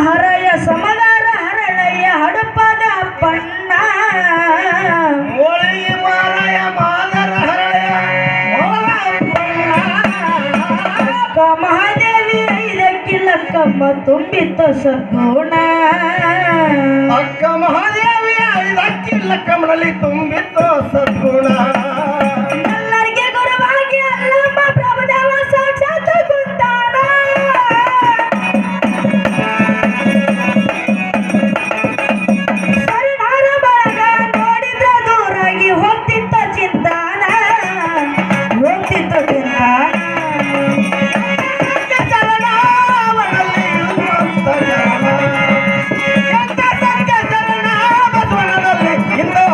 ಹರಯ ಸಮಗಾರ ಹರಳಯ್ಯ ಹಡಪದ ಅಪ್ಪಣ್ಣ ಹೋಳಿ ಮಾರಯ ಮಾದರ ಹರಳಯ ಮಹಾದೇವಿ ಐದಕ್ಕಿಲ್ಲಕ್ಕಮ್ಮ ತುಂಬಿತ ಸದ್ಗುಣ. ಅಕ್ಕ ಮಹಾದೇವಿ ಐದಕ್ಕಿಲ್ಲಕ್ಕಮ್ಮನಲ್ಲಿ ತುಂಬಿತ ಸದ್ಗುಣ.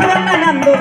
se van ganando.